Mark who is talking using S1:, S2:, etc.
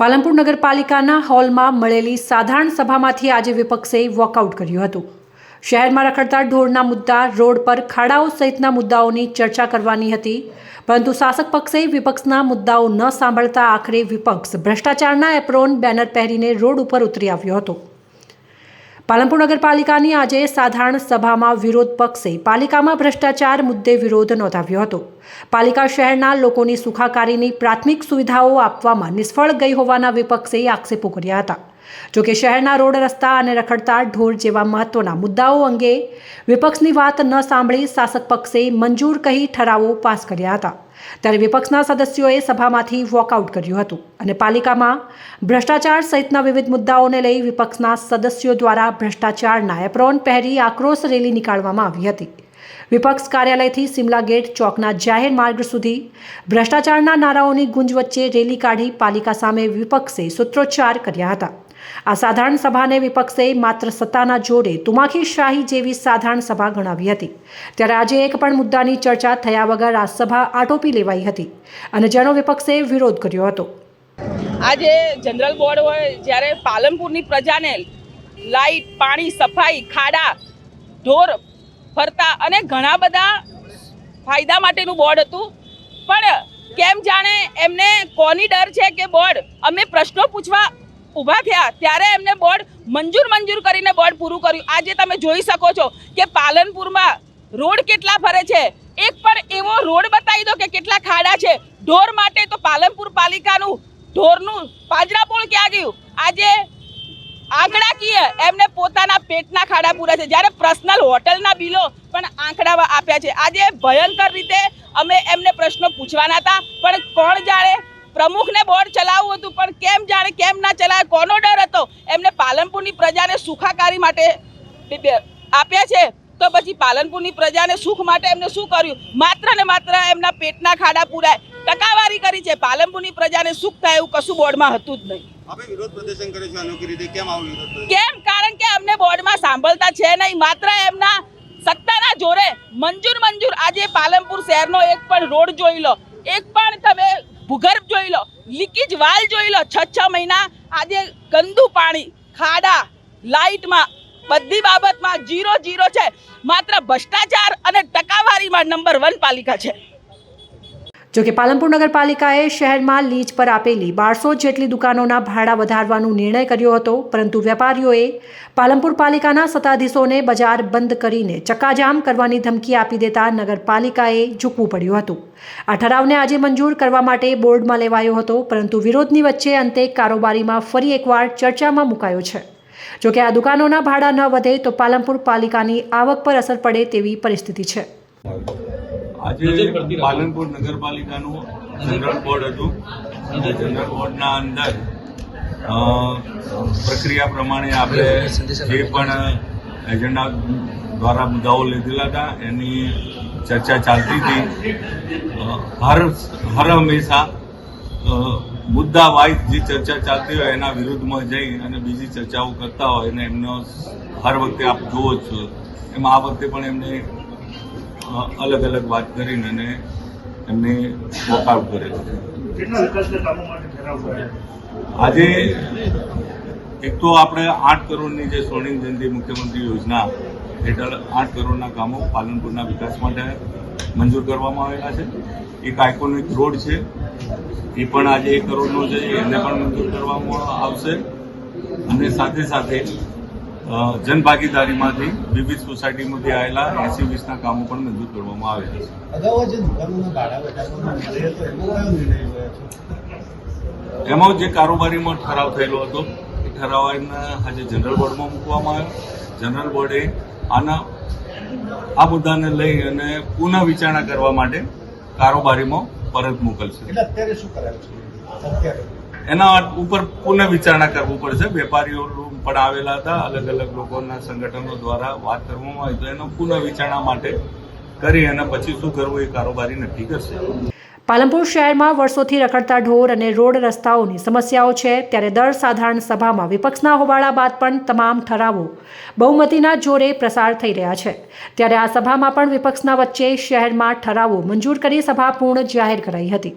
S1: પાલનપુર નગરપાલિકાના હોલમાં મળેલી સાધારણ સભામાંથી આજે વિપક્ષે વોકઆઉટ કર્યું હતું. શહેરમાં રખડતા ઢોરના મુદ્દા, રોડ પર ખાડાઓ સહિતના મુદ્દાઓની ચર્ચા કરવાની હતી. પરંતુ શાસક પક્ષે વિપક્ષના મુદ્દાઓ ન સાંભળતા આખરે વિપક્ષ ભ્રષ્ટાચારના એપ્રોન બેનર પહેરીને રોડ ઉપર ઉતરી આવ્યો હતો. પાલનપુર નગરપાલિકાની આજે સાધારણ સભામાં વિરોધ પક્ષે પાલિકામાં ભ્રષ્ટાચાર મુદ્દે વિરોધ નોંધાવ્યો હતો. પાલિકા શહેરના લોકોની સુખાકારીની પ્રાથમિક સુવિધાઓ આપવામાં નિષ્ફળ ગઈ હોવાના વિપક્ષે આક્ષેપો કર્યા હતા. જોકે શહેરના રોડ રસ્તા અને રખડતા ઢોર જેવા મહત્વના મુદ્દાઓ અંગે વિપક્ષની વાત ન સાંભળી શાસક પક્ષે મંજૂર કહી ઠરાવો પાસ કર્યા હતા. ત્યારે વિપક્ષના સદસ્યોએ સભામાંથી વોકઆઉટ કર્યું હતું અને પાલિકામાં ભ્રષ્ટાચાર સહિતના વિવિધ મુદ્દાઓને લઈ વિપક્ષના સદસ્યો દ્વારા ભ્રષ્ટાચારના એપ્રોન પહેરી આક્રોશ રેલી નીકાળવામાં આવી હતી. વિપક્ષ કાર્યાલયથી સિમલા ગેટ ચોકના જાહેર માર્ગ સુધી ભ્રષ્ટાચારના નારાઓની ગુંજ વચ્ચે રેલી કાઢી પાલિકા સામે વિપક્ષે સૂત્રોચ્ચાર કર્યા હતા. આ સાધારણ સભાને વિપક્ષે માત્ર સત્તાના જોડે તુમાખી શાહી જેવી સાધારણ સભા ગણાવી હતી. ત્યારે આજે એક પણ મુદ્દાની ચર્ચા થયા વગર આ સભા આટોપી લેવાઈ હતી અને જેનો વિપક્ષે વિરોધ કર્યો હતો.
S2: આજે જનરલ બોર્ડ હોય, જ્યારે પાલનપુરની પ્રજાને લાઇટ પાણી, સફાઈ, ખાડા, ઢોર, ફરતા અને ઘણા બધા ફાયદા માટેનું બોર્ડ હતું. પણ કેમ જાણે એમને કોની ડર છે કે બોર્ડ? અમે પ્રશ્નો પૂછવા ઊભા થયા ત્યારે એમને બોર્ડ મંજૂર મંજૂર કરીને બોર્ડ પૂરું કર્યું. આજે તમે જોઈ શકો છો કે પાલનપુરમાં રોડ કેટલા ફરે છે. એક પણ એવો રોડ બતાવી દો કે કેટલા ખાડા છે. ઢોર માટે તો પાલનપુર પાલિકાનું ઢોરનું પાંજરાપોળ ક્યાં ગયું? આજે આંકડાકીય એમને પોતાના પેટના ખાડા પૂરા છે. જ્યારે પર્સનલ હોટલના બિલો પણ આંકડા આપ્યા છે. આજે ભયંકર રીતે અમે એમને પ્રશ્નો પૂછવાના હતા. પણ કોણ જાણે પ્રમુખને બોર્ડ ચલાવવું હતું પણ કેમ જાણે કેમ ના ચલાવે કોનો ડર હતો? એમને પાલનપુરની પ્રજાને સુખાકારી માટે આપ્યા છે. તો પછી પાલનપુરની પ્રજાને સુખ માટે એમને શું કર્યું? માત્ર ને માત્ર એમના પેટના ખાડા પૂરાય ટકાવારી કરી છે. પાલનપુરની પ્રજાને સુખ થાય એવું કશું બોર્ડમાં હતું જ નહીં.
S3: કેમ
S2: કારણ કે અમને બોર્ડમાં સાંભળતા છે નહીં. માત્ર એમના સત્તાના જોરે મંજૂર મંજૂર આજે પાલનપુર શહેરનો એક પણ રોડ જોઈ લો. એક પણ તમે ભૂગર્ભ જોઈ લો, લીકેજ વાલ જોઈ લો, છ છ મહિના આજે ગંદુ પાણી, ખાડા, લાઇટમાં, બધી બાબતમાં જીરો જીરો છે. માત્ર ભ્રષ્ટાચાર અને ટકાવારીમાં નંબર વન પાલિકા છે.
S1: જોકે પાલનપુર નગરપાલિકાએ શહેરમાં લીજ પર આપેલી બારસો જેટલી દુકાનોના ભાડા વધારવાનો નિર્ણય કર્યો હતો, પરંતુ વેપારીઓએ પાલનપુર પાલિકાના સત્તાધીશોને બજાર બંધ કરીને ચક્કાજામ કરવાની ધમકી આપી દેતા નગરપાલિકાએ ઝૂકવું પડ્યું હતું. આ ઠરાવને આજે મંજૂર કરવા માટે બોર્ડમાં લેવાયો હતો, પરંતુ વિરોધની વચ્ચે અંતે કારોબારીમાં ફરી એકવાર ચર્ચામાં મુકાયો છે. જોકે આ દુકાનોના ભાડા ન વધે તો પાલનપુર પાલિકાની આવક પર અસર પડે તેવી પરિસ્થિતિ છે.
S4: આજે પાલનપુર નગરપાલિકાનું જનરલ બોર્ડ હતું. અને જનરલ બોર્ડના અંદર પ્રક્રિયા પ્રમાણે આપણે જે પણ એજન્ડા દ્વારા મુદ્દાઓ લીધેલા હતા એની ચર્ચા ચાલતી હતી. હર હર હંમેશા મુદ્દા વાઇઝ જે ચર્ચા ચાલતી હોય એના વિરુદ્ધમાં જઈ અને બીજી ચર્ચાઓ કરતા હોય અને એમનો હર વખતે આપ જુઓ જ છો. એમાં આ વખતે પણ એમને અલગ અલગ વાત કરીને અને એમને વોકઆઉટ કરેલો આજે એક તો આપણે આઠ કરોડની જે સ્વર્ણિમ જયંતિ મુખ્યમંત્રી યોજના હેઠળ આઠ કરોડના કામો પાલનપુરના વિકાસ માટે મંજૂર કરવામાં આવેલા છે. એક આઇકોનિક રોડ છે. એ પણ આજે એક કરોડનો છે. એને પણ મંજૂર કરવામાં આવશે. અને સાથે સાથે જનભાગીદારીમાંથી વિવિધ સોસાયટીમાંથી આવેલા એસી વીસના કામો પણ મંજૂર કરવામાં
S5: આવ્યા એમાં
S4: જે કારોબારીમાં ઠરાવ થયેલો હતો એ ઠરાવને આજે જનરલ બોર્ડમાં મૂકવામાં આવ્યો. જનરલ બોર્ડે આના આ મુદ્દાને લઈ અને પુનઃ વિચારણા કરવા માટે કારોબારીમાં પરત મોકલશે.
S5: અત્યારે શું કરાયું છે?
S4: એના ઉપર પુનઃ વિચારણા કરવું પડશે. વેપારીઓ પણ હતા. અલગ અલગ લોકોના સંગઠનો દ્વારા વાત કરવામાં આવી. તો એનો પુનઃ માટે કરી અને પછી શું કરવું એ કારોબારી નક્કી કરશે.
S1: પાલનપુર શહેરમાં વર્ષોથી રખડતા ઢોર અને રોડ રસ્તાઓની સમસ્યાઓ છે. ત્યારે દર સાધારણ સભામાં વિપક્ષના હોબાળા બાદ પણ તમામ ઠરાવો બહુમતીના જોરે પ્રસાર થઈ રહ્યા છે. ત્યારે આ સભામાં પણ વિપક્ષના વચ્ચે શહેરમાં ઠરાવો મંજૂર કરી સભા પૂર્ણ જાહેર કરાઈ હતી.